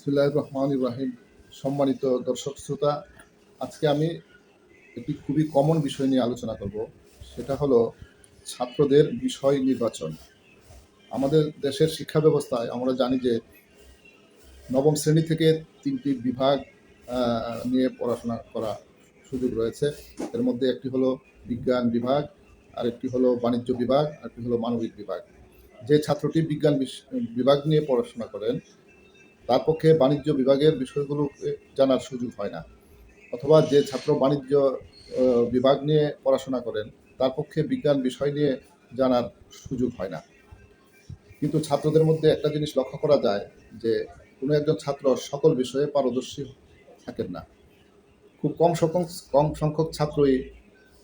বিসমুল্লাহ সম্মানিত দর্শক শ্রোতা, আজকে আমি একটি খুবই কমন বিষয় নিয়ে আলোচনা করব। সেটা হলো ছাত্রদের বিষয় নির্বাচন। আমাদের দেশের শিক্ষা ব্যবস্থায় আমরা জানি যে নবম শ্রেণি থেকে তিনটি বিভাগ নিয়ে পড়াশোনা করা সুযোগ রয়েছে। এর মধ্যে একটি হলো বিজ্ঞান বিভাগ আর একটি হলো বাণিজ্য বিভাগ আর একটি হলো মানবিক বিভাগ। যে ছাত্রটি বিজ্ঞান বিভাগ নিয়ে পড়াশোনা করেন তার পক্ষে বাণিজ্য বিভাগের বিষয়গুলো জানার সুযোগ হয় না। অথবা যে ছাত্র বাণিজ্য বিভাগ নিয়ে পড়াশোনা করেন, তার পক্ষে বিজ্ঞান বিষয় নিয়ে জানার সুযোগ হয় না। কিন্তু ছাত্রদের মধ্যে একটা জিনিস লক্ষ্য করা যায় যে, কোনো একজন ছাত্র সকল বিষয়ে পারদর্শী থাকেন না। খুব কম সংখ্যক কম সংখ্যক ছাত্রই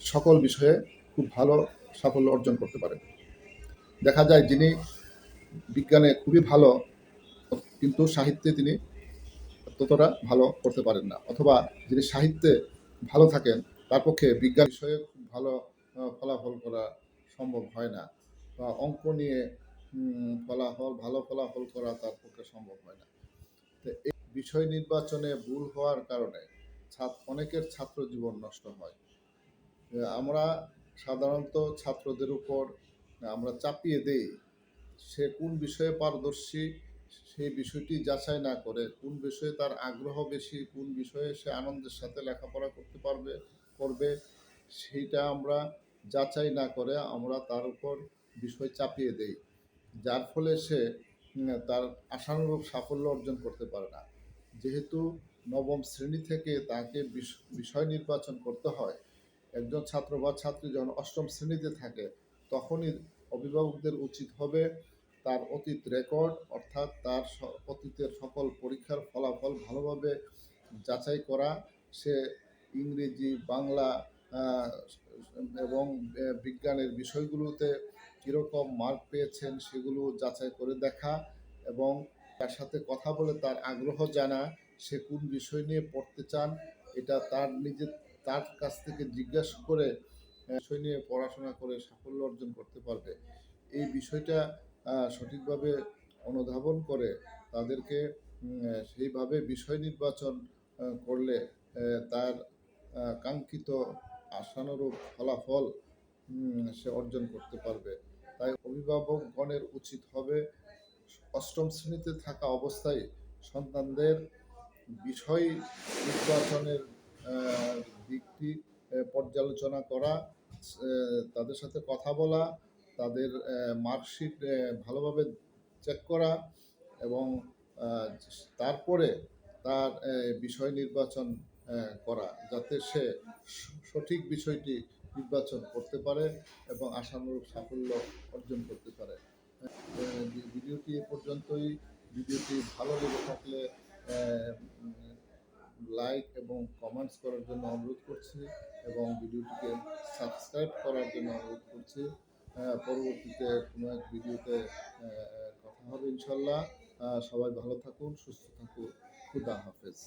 সকল বিষয়ে খুব ভালো সাফল্য অর্জন করতে পারে। দেখা যায় যিনি বিজ্ঞানে খুবই ভালো কিন্তু সাহিত্যে তিনি ততটা ভালো করতে পারেন না। অথবা যিনি সাহিত্যে ভালো থাকেন, তার পক্ষে বিজ্ঞান বিষয়ে ভালো ফলাফল করা সম্ভব হয় না বা অঙ্ক নিয়ে ফলাফল, ভালো ফলাফল করা তার পক্ষে সম্ভব হয় না। এই বিষয় নির্বাচনে ভুল হওয়ার কারণে ছাত্র, অনেকের ছাত্র জীবন নষ্ট হয়। আমরা সাধারণত ছাত্রদের উপর, আমরা চাপিয়ে দেই সে কোন বিষয়ে পারদর্শী সেই বিষয়টি যাচাই না করে কোন বিষয়ে তার আগ্রহ বেশি, কোন বিষয়ে সে আনন্দের সাথে লেখাপড়া করতে পারবে, করবে, সেইটা আমরা যাচাই না করে আমরা তার উপর বিষয় চাপিয়ে দেই। যার ফলে সে তার আশানুরূপ সাফল্য অর্জন করতে পারে না। যেহেতু নবম শ্রেণি থেকে তাকে বিষ- বিষয় নির্বাচন করতে হয়, একজন ছাত্র বা ছাত্রী যখন অষ্টম শ্রেণীতে থাকে, তখনই অভিভাবকদের উচিত হবে তার অতীত রেকর্ড, অর্থাৎ তার অতীতের সকল পরীক্ষার ফলাফল ভালোভাবে যাচাই করা, সে ইংরেজি, বাংলা এবং বিজ্ঞানের বিষয়গুলোতে কীরকম মার্ক পেয়েছেন সেগুলো যাচাই করে দেখা এবং তার সাথে কথা বলে তার আগ্রহ জানা, সে কোন বিষয় নিয়ে পড়তে চান এটা তার নিজের তার কাছ থেকে জিজ্ঞাসা করে বিষয় নিয়ে পড়াশোনা করে সাফল্য অর্জন করতে পারবে। এই বিষয়টা সঠিকভাবে অনুধাবন করে তাদেরকে সেইভাবে বিষয় নির্বাচন করলে তার কাঙ্ক্ষিত আশানুরূপ ফলাফল সে অর্জন করতে পারবে। তাই অভিভাবকগণের উচিত হবে অষ্টম শ্রেণীতে থাকা অবস্থায় সন্তানদের বিষয় নির্বাচনের দিকটি পর্যালোচনা করা তাদের সাথে কথা বলা তাদের মার্কশিট ভালোভাবে চেক করা এবং তারপরে তার বিষয় নির্বাচন করা যাতে সে সঠিক বিষয়টি নির্বাচন করতে পারে এবং আশানুরূপ সাফল্য অর্জন করতে পারে। ভিডিওটি এ পর্যন্তই। ভিডিওটি ভালো লেগে থাকলে লাইক এবং কমেন্টস করার জন্য অনুরোধ করছি এবং ভিডিওটিকে সাবস্ক্রাইব করার জন্য অনুরোধ করছি। পরবর্তীতে কোনো এক ভিডিওতে কথা হবে ইনশাল্লাহ। সবাই ভালো থাকুন সুস্থ থাকুন। খুদা হাফেজ।